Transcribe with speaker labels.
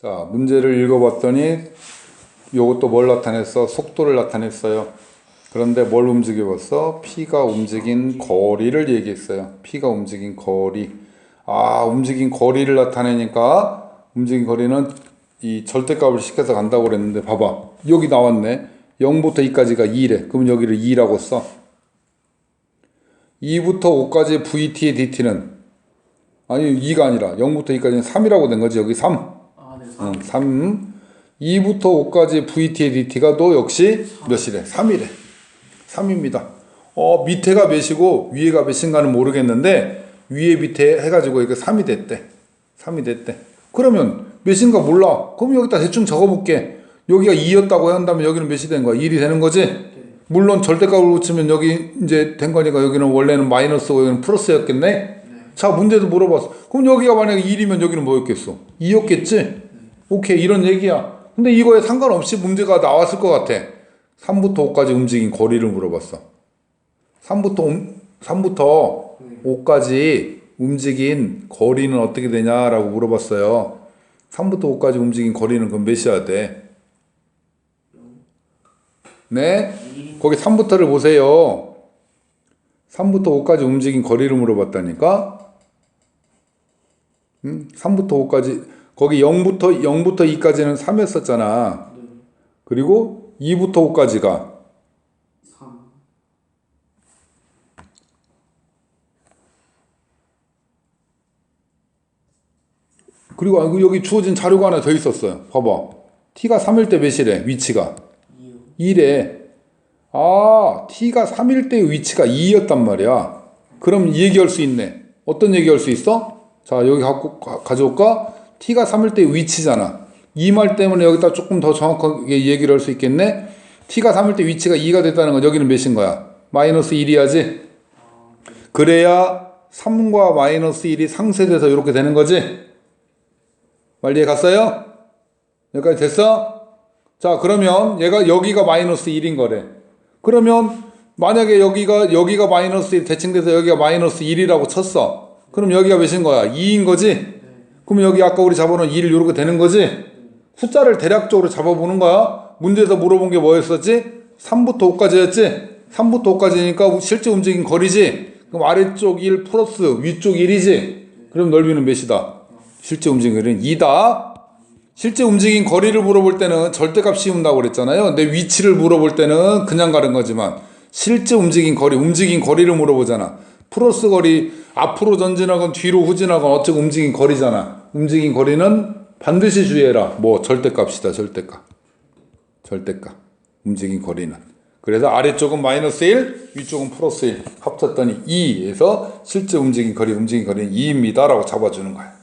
Speaker 1: 자, 문제를 읽어봤더니 요것도 뭘 나타냈어? 속도를 나타냈어요. 그런데 뭘 움직여봤어? P가 움직인 거리를 얘기했어요. P가 움직인 거리. 아, 움직인 거리를 나타내니까 움직인 거리는 이 절대값을 시켜서 간다고 그랬는데 봐봐. 여기 나왔네. 0부터 2까지가 2래. 그럼 여기를 2라고 써. 2부터 5까지 VT의 DT는 아니 2가 아니라 0부터 2까지는 3이라고 된 거지. 여기 3.
Speaker 2: 아, 네.
Speaker 1: 응, 3. 2부터 5까지 VT의 DT가 또 역시 몇이래? 3이래. 3입니다. 어, 밑에가 몇이고 위에가 몇인가는 모르겠는데 위에 밑에 해가지고 이거 3이 됐대. 3이 됐대. 그러면 몇인가 몰라. 그럼 여기다 대충 적어볼게. 여기가 2였다고 한다면 여기는 몇이 된 거야? 1이 되는 거지? 물론 절대값을 붙이면 여기 이제 된 거니까 여기는 원래는 마이너스고 여기는 플러스였겠네? 자, 문제도 물어봤어. 그럼 여기가 만약에 1이면 여기는 뭐였겠어? 2였겠지? 오케이, 이런 얘기야. 근데 이거에 상관없이 문제가 나왔을 것 같아. 3부터 5까지 움직인 거리를 물어봤어. 3부터, 움, 3부터 5까지 움직인 거리는 어떻게 되냐라고 물어봤어요. 3부터 5까지 움직인 거리는 그럼 몇이어야 돼? 네? 거기 3부터를 보세요. 3부터 5까지 움직인 거리를 물어봤다니까? 음? 3부터 5까지, 거기 0부터, 0부터 2까지는 3이었었잖아. 그리고 2부터 5까지가
Speaker 2: 3.
Speaker 1: 그리고 아, 여기 주어진 자료가 하나 더 있었어요. 봐봐. t가 3일 때 몇이래? 위치가
Speaker 2: 2요.
Speaker 1: 2래. 아, t가 3일 때의 위치가 2였단 말이야. 그럼 얘기할 수 있네. 어떤 얘기할 수 있어? 자, 여기 갖고 가, 가져올까? T가 3일 때의 위치잖아. 이 말 때문에 여기다 조금 더 정확하게 얘기를 할 수 있겠네. t가 3일 때 위치가 2가 됐다는 건 여기는 몇인 거야? 마이너스 1이야지. 그래야 3과 마이너스 1이 상쇄돼서 이렇게 되는 거지. 말리에 갔어요? 여기까지 됐어? 자, 그러면 얘가 여기가 마이너스 1인 거래. 그러면 만약에 여기가 여기가 마이너스 1 대칭돼서 여기가 마이너스 1이라고 쳤어. 그럼 여기가 몇인 거야? 2인 거지? 그럼 여기 아까 우리 잡아놓은 2를 이렇게 되는 거지? 숫자를 대략적으로 잡아보는 거야. 문제에서 물어본 게 뭐였었지? 3부터 5까지였지? 3부터 5까지니까 실제 움직인 거리지? 그럼 아래쪽 1 플러스 위쪽 1이지? 그럼 넓이는 몇이다? 실제 움직인 거리는 2다. 실제 움직인 거리를 물어볼 때는 절대값 씌운다고 그랬잖아요. 내 위치를 물어볼 때는 그냥 가는 거지만 실제 움직인 거리, 움직인 거리를 물어보잖아. 플러스 거리, 앞으로 전진하건 뒤로 후진하건 어쩌고 움직인 거리잖아. 움직인 거리는 반드시 주의해라. 뭐 절대값이다, 절대값. 절대값. 움직인 거리는. 그래서 아래쪽은 마이너스 1, 위쪽은 플러스 1 합쳤더니 2에서 실제 움직인 거리, 움직인 거리는 2입니다. 라고 잡아주는 거야.